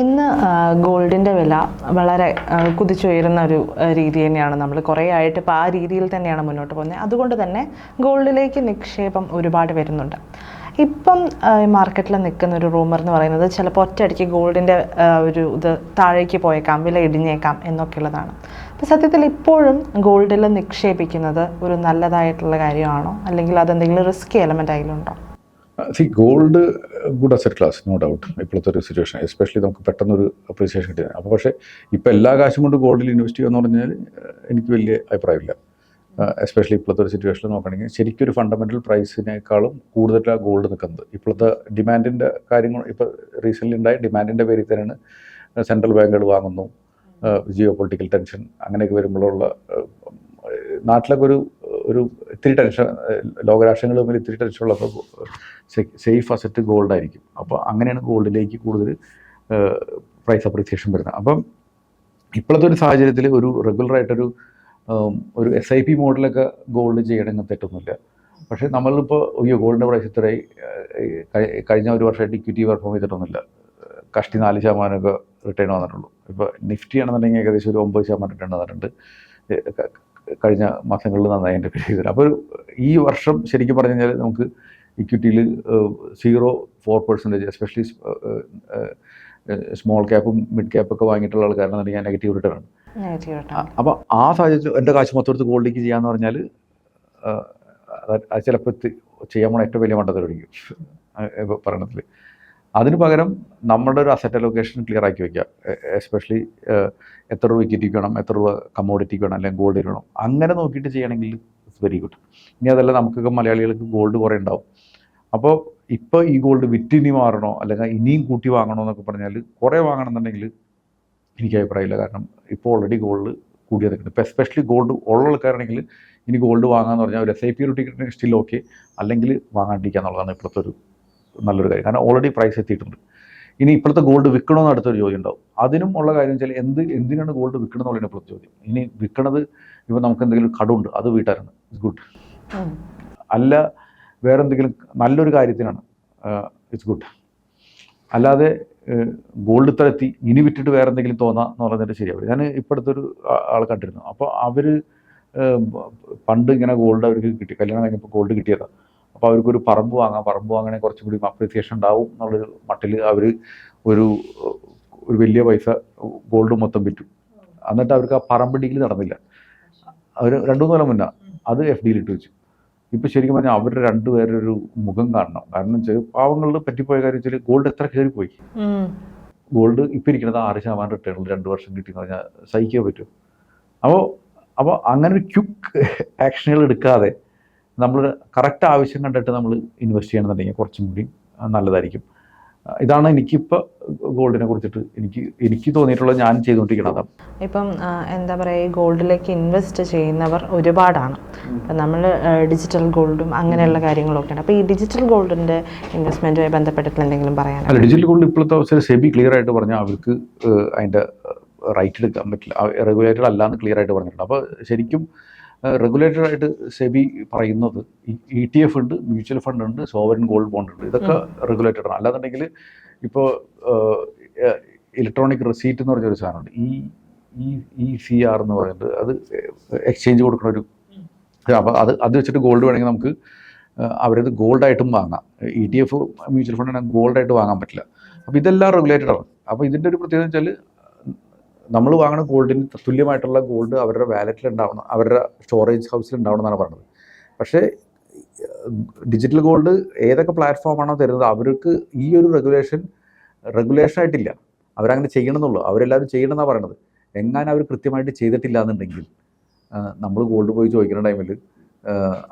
ഇന്ന് ഗോൾഡിന്റെ വില വളരെ കുതിച്ചുയരുന്ന ഒരു രീതി തന്നെയാണ് നമ്മൾ കുറേ ആയിട്ട് ഇപ്പോൾ ആ രീതിയിൽ തന്നെയാണ് മുന്നോട്ട് പോകുന്നത്. അതുകൊണ്ട് തന്നെ ഗോൾഡിലേക്ക് നിക്ഷേപം ഒരുപാട് വരുന്നുണ്ട്. ഇപ്പം മാർക്കറ്റിൽ നിൽക്കുന്ന ഒരു റൂമർ എന്ന് പറയുന്നത് ചിലപ്പോൾ ഒറ്റയടിക്ക് ഗോൾഡിന്റെ ഒരു ഇത് താഴേക്ക് പോയേക്കാം വില ഇടിഞ്ഞേക്കാം എന്നൊക്കെയുള്ളതാണ് അപ്പോൾ സത്യത്തിൽ ഇപ്പോഴും ഗോൾഡിൽ നിക്ഷേപിക്കുന്നത് ഒരു നല്ലതായിട്ടുള്ള കാര്യമാണോ? അല്ലെങ്കിൽ അതെന്തെങ്കിലും risky element അതിലുണ്ടോ see gold good asset class no doubt ഇപ്പോഴത്തെ ഒരു സിറ്റുവേഷൻ എസ്പെഷ്യലി നമുക്ക് പെട്ടെന്നൊരു അപ്രീസിയേഷൻ കിട്ടിയത് അപ്പോൾ പക്ഷേ ഇപ്പോൾ എല്ലാ കാശും കൊണ്ട് ഗോൾഡിൽ ഇൻവെസ്റ്റ് ചെയ്യുക എന്ന് പറഞ്ഞാൽ എനിക്ക് വലിയ അഭിപ്രായമില്ല. എസ്പെഷ്യലി ഇപ്പോഴത്തെ ഒരു സിറ്റുവേഷനിൽ നോക്കുകയാണെങ്കിൽ ശരിക്കും ഒരു ഫണ്ടമെന്റൽ പ്രൈസിനേക്കാളും കൂടുതലാണ് ഗോൾഡ് നിൽക്കുന്നത്. ഇപ്പോഴത്തെ ഡിമാൻഡിന്റെ കാര്യങ്ങൾ ഇപ്പോൾ റീസെന്റ്ലി ഉണ്ടായ ഡിമാൻഡിന്റെ പേരിൽ തന്നെയാണ് സെൻട്രൽ ബാങ്കുകൾ വാങ്ങുന്നു ജിയോ പൊളിറ്റിക്കൽ ടെൻഷൻ അങ്ങനെയൊക്കെ വരുമ്പോഴുള്ള നാട്ടിലൊക്കെ ഒരു ഒരു ഇത്തിരി ടെൻഷൻ ലോകരാഷ്ട്രങ്ങൾ തമ്മിൽ ഇത്തിരി ടെൻഷൻ ഉള്ളപ്പോൾ സേഫ് അസറ്റ് ഗോൾഡ് ആയിരിക്കും. അപ്പോൾ അങ്ങനെയാണ് ഗോൾഡിലേക്ക് കൂടുതൽ പ്രൈസ് അപ്രീസിയേഷൻ വരുന്നത്. അപ്പം ഇപ്പോഴത്തെ ഒരു സാഹചര്യത്തിൽ ഒരു റെഗുലറായിട്ടൊരു ഒരു എസ് ഐ പി മോഡലൊക്കെ ഗോൾഡ് ചെയ്യണമെങ്കിൽ തെറ്റൊന്നുമില്ല. പക്ഷേ നമ്മളിപ്പോൾ അയ്യോ ഗോൾഡിന്റെ പ്രൈസ് ഇത്രയായി കഴിഞ്ഞ ഒരു വർഷമായിട്ട് ഇക്വിറ്റി പെർഫോം ചെയ്തിട്ടൊന്നുമില്ല. കഷ്ടി നാല് ശതമാനമൊക്കെ റിട്ടേൺ വന്നിട്ടുള്ളൂ. ഇപ്പോൾ നിഫ്റ്റി ആണെന്നുണ്ടെങ്കിൽ ഏകദേശം ഒരു ഒമ്പത് ശതമാനം റിട്ടേൺ വന്നിട്ടുണ്ട്. കഴിഞ്ഞ മാസങ്ങളിൽ നന്നായി എന്റെ പേര് ചെയ്തിട്ട് അപ്പോൾ ഈ വർഷം ശരിക്കും പറഞ്ഞു കഴിഞ്ഞാൽ നമുക്ക് ഇക്വിറ്റിയിൽ zero four percentage especially small ക്യാപ്പും mid ക്യാപ്പൊക്കെ വാങ്ങിയിട്ടുള്ള ആൾക്കാരെന്നുണ്ടെങ്കിൽ നെഗറ്റീവ് റിട്ടേൺ ആണ്. അപ്പോൾ ആ സാഹചര്യത്തിൽ എന്റെ കാശ് മൊത്തം എടുത്ത് ഗോൾഡിലേക്ക് ചെയ്യാന്ന് പറഞ്ഞാൽ ചിലപ്പോൾ ചെയ്യാൻ പോണ ഏറ്റവും വലിയ മണ്ടത്തിലായിരിക്കും ഇപ്പോൾ പറയണത്തിൽ അതിന് പകരം നമ്മുടെ ഒരു അസറ്റ് അലോക്കേഷൻ ക്ലിയർ ആക്കി വയ്ക്കുക എസ്പെഷ്യലി എത്ര രൂപ ഇക്വിറ്റിക്ക് വേണം എത്ര രൂപ കമ്മോഡിറ്റിക്ക് വേണം അല്ലെങ്കിൽ ഗോൾഡ് വേണം. അങ്ങനെ നോക്കിയിട്ട് ചെയ്യണമെങ്കിൽ ഇറ്റ്സ് വെരി ഗുഡ് ഇനി അതല്ല നമുക്കൊക്കെ മലയാളികൾക്ക് ഗോൾഡ് കുറേ ഉണ്ടാവും. അപ്പോൾ ഇപ്പോൾ ഈ ഗോൾഡ് വിറ്റിനി മാറണോ അല്ലെങ്കിൽ ഇനിയും കൂട്ടി വാങ്ങണോ എന്നൊക്കെ പറഞ്ഞാൽ കുറേ വാങ്ങണമെന്നുണ്ടെങ്കിൽ എനിക്ക് അഭിപ്രായമില്ല. കാരണം ഇപ്പോൾ ഓൾറെഡി ഗോൾഡ് കൂടി നിൽക്കുന്നുണ്ട് ഇപ്പോൾ എസ്പെഷ്യലി ഗോൾഡ് ഉള്ള ആൾക്കാരാണെങ്കിൽ ഇനി ഗോൾഡ് വാങ്ങാന്ന് പറഞ്ഞാൽ ഒരു S I P ticket still okay അല്ലെങ്കിൽ വാങ്ങാണ്ടിരിക്കുക എന്നുള്ളതാണ് ഇപ്പോഴത്തെ ഒരു നല്ലൊരു കാര്യം. കാരണം ഓൾറെഡി പ്രൈസ് എത്തിയിട്ടുണ്ട്. ഇനി ഇപ്പോഴത്തെ ഗോൾഡ് വിൽക്കണമെന്ന് അടുത്തൊരു ചോദ്യം ഉണ്ടാവും. അതിനും ഉള്ള കാര്യം വെച്ചാൽ എന്ത് എന്തിനാണ് ഗോൾഡ് വിൽക്കണം എന്നുള്ളതിനെ ഇപ്പോഴത്തെ ചോദ്യം. ഇനി വിൽക്കണത് ഇപ്പോൾ നമുക്ക് എന്തെങ്കിലും കടമുണ്ട്. അത് വീട്ടാരാണ് ഇറ്റ്സ് ഗുഡ് അല്ല വേറെ എന്തെങ്കിലും നല്ലൊരു കാര്യത്തിനാണ്. ഇറ്റ്സ് ഗുഡ് അല്ലാതെ ഗോൾഡ് ഇത്ര എത്തി. ഇനി വിറ്റിട്ട് വേറെ എന്തെങ്കിലും തോന്നാം എന്ന് പറഞ്ഞിട്ട് ശരിയാവില്ല ഞാൻ ഇപ്പോഴത്തെ ഒരു ആ- ആളെ കണ്ടിരുന്നു. അപ്പോൾ അവർ പണ്ട് ഇങ്ങനെ ഗോൾഡ് അവർക്ക് കിട്ടി. കല്യാണം കഴിഞ്ഞപ്പോൾ ഗോൾഡ് കിട്ടിയതാണ് അപ്പോൾ അവർക്കൊരു പറമ്പ് വാങ്ങാം. പറമ്പ് വാങ്ങണേ കുറച്ചും കൂടി അപ്രീസിയേഷൻ ഉണ്ടാവും എന്നുള്ളൊരു മട്ടിൽ അവർ ഒരു ഒരു വലിയ പൈസ ഗോൾഡ് മൊത്തം വിറ്റു. എന്നിട്ട് അവർക്ക് ആ പറമ്പ് ഡീൽ നടന്നില്ല. അവർ രണ്ടു മൂന്ന് കൊല്ലം മുന്നേ അത് എഫ് ഡിയിൽ ഇട്ട് വെച്ചു. ഇപ്പോൾ ശരിക്കും പറഞ്ഞാൽ അവരുടെ രണ്ടുപേരുടെ ഒരു മുഖം കാണണം. കാരണം വെച്ചാൽ പാവങ്ങളിൽ പറ്റിപ്പോയ കാര്യം വെച്ചാൽ ഗോൾഡ് എത്ര കയറിപ്പോയി? ഗോൾഡ് ഇപ്പം ഇരിക്കുന്നത് ആറ് ശതമാനം റിട്ടേണിൽ രണ്ട് വർഷം കിട്ടി എന്ന് പറഞ്ഞാൽ സഹിക്കാൻ പറ്റും. അപ്പോൾ അപ്പോൾ അങ്ങനെ ഒരു ക്യുക്ക് ആക്ഷനുകൾ എടുക്കാതെ നമ്മൾ കറക്റ്റ് ആവശ്യം കണ്ടിട്ട് നമ്മൾ ഇൻവെസ്റ്റ് ചെയ്യണമെന്നുണ്ടെങ്കിൽ കുറച്ചും കൂടി നല്ലതായിരിക്കും. ഇതാണ് എനിക്കിപ്പോൾ ഗോൾഡിനെ കുറിച്ചിട്ട് എനിക്ക് എനിക്ക് തോന്നിയിട്ടുള്ള ഞാൻ ചെയ്തുകൊണ്ടിരിക്കുന്നത്. ഇപ്പം എന്താ പറയുക ഗോൾഡിലേക്ക് ഇൻവെസ്റ്റ് ചെയ്യുന്നവർ ഒരുപാടാണ്. അപ്പം നമ്മൾ ഡിജിറ്റൽ ഗോൾഡും അങ്ങനെയുള്ള കാര്യങ്ങളൊക്കെയാണ്. അപ്പോൾ ഈ ഡിജിറ്റൽ ഗോൾഡിന്റെ ഇൻവെസ്റ്റ്മെന്റുമായി ബന്ധപ്പെട്ടിട്ടുള്ള എന്തെങ്കിലും പറയാൻ അല്ല ഡിജിറ്റൽ ഗോൾഡ് ഇപ്പോഴത്തെ അവസരം സെബി ക്ലിയർ ആയിട്ട് പറഞ്ഞാൽ അവർക്ക് അതിന്റെ റൈറ്റ് എടുക്കാൻ പറ്റില്ല. റെഗുലേറ്റഡ് അല്ല എന്ന് ക്ലിയർ ആയിട്ട് പറഞ്ഞിട്ടുണ്ട്. അപ്പോൾ ശരിക്കും റെഗുലേറ്റഡ് ആയിട്ട് സെബി പറയുന്നത് ഇ ടി എഫ് ഉണ്ട് മ്യൂച്വൽ ഫണ്ട് ഉണ്ട് സോവറിൻ ഗോൾഡ് ബോണ്ട് ഉണ്ട്. ഇതൊക്കെ റെഗുലേറ്റഡ് ആണ്. അല്ലാന്നുണ്ടെങ്കിൽ ഇപ്പോൾ ഇലക്ട്രോണിക് റെസീറ്റ് എന്ന് പറഞ്ഞൊരു സാധനമുണ്ട്. ഈ ഇ ഇ സി ആർ എന്ന് പറയുന്നത് അത് എക്സ്ചേഞ്ച് കൊടുക്കുന്ന ഒരു അപ്പോൾ അത് അത് വെച്ചിട്ട് ഗോൾഡ് വേണമെങ്കിൽ നമുക്ക് അവരത് ഗോൾഡായിട്ടും വാങ്ങാം. E T F mutual fund ഗോൾഡായിട്ട് വാങ്ങാൻ പറ്റില്ല. അപ്പോൾ ഇതെല്ലാം റെഗുലേറ്റഡ് ആണ്. അപ്പോൾ ഇതിന്റെ ഒരു പ്രത്യേകത വെച്ചാൽ നമ്മൾ വാങ്ങുന്ന ഗോൾഡിന് തുല്യമായിട്ടുള്ള ഗോൾഡ് അവരുടെ വാലറ്റിൽ ഉണ്ടാവണം അവരുടെ സ്റ്റോറേജ് ഹൗസിൽ ഉണ്ടാവണം എന്നാണ് പറഞ്ഞത്. പക്ഷേ ഡിജിറ്റൽ ഗോൾഡ് ഏതൊക്കെ പ്ലാറ്റ്ഫോമാണോ തരുന്നത് അവർക്ക് ഈ ഒരു റെഗുലേഷൻ റെഗുലേഷൻ ആയിട്ടില്ല. അവരങ്ങനെ ചെയ്യണമെന്നുള്ളൂ അവരെല്ലാവരും ചെയ്യണമെന്നാണ് പറയണത്. എങ്ങാനും അവർ കൃത്യമായിട്ട് ചെയ്തിട്ടില്ല എന്നുണ്ടെങ്കിൽ നമ്മൾ ഗോൾഡ് പോയി ചോദിക്കുന്ന ടൈമിൽ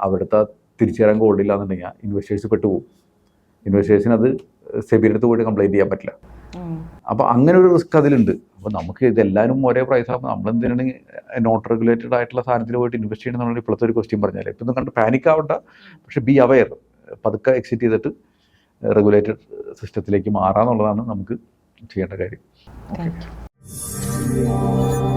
അവിടുത്തെ തിരിച്ചു ഗോൾഡ് ഇല്ല എന്നുണ്ടെങ്കിൽ ഇൻവെസ്റ്റേഴ്സ് പെട്ടുപോകും. ഇൻവെസ്റ്റേഴ്സിന് അത് സെബിയുടെ അടുത്ത് പോയിട്ട് കംപ്ലൈന്റ് ചെയ്യാൻ പറ്റില്ല. അപ്പോൾ അങ്ങനെ ഒരു റിസ്ക് അതിലുണ്ട്. അപ്പോൾ നമുക്ക് ഇതെല്ലാവരും ഒരേ പ്രൈസ് ആകുമ്പോൾ നമ്മൾ എന്തിനാണ് നോട്ട് റെഗുലേറ്റഡ് ആയിട്ടുള്ള സാധനത്തിൽ പോയിട്ട് ഇൻവെസ്റ്റ് ചെയ്യണം എന്നുള്ള ഇപ്പോഴത്തെ ഒരു ക്വസ്റ്റ്യൻ പറഞ്ഞാൽ ഇപ്പം കണ്ട് പാനിക് ആവണ്ട. പക്ഷേ ബി അവയർ പതുക്കെ എക്സിറ്റ് ചെയ്തിട്ട് റെഗുലേറ്റഡ് സിസ്റ്റത്തിലേക്ക് മാറാന്നുള്ളതാണ് നമുക്ക് ചെയ്യേണ്ട കാര്യം. യു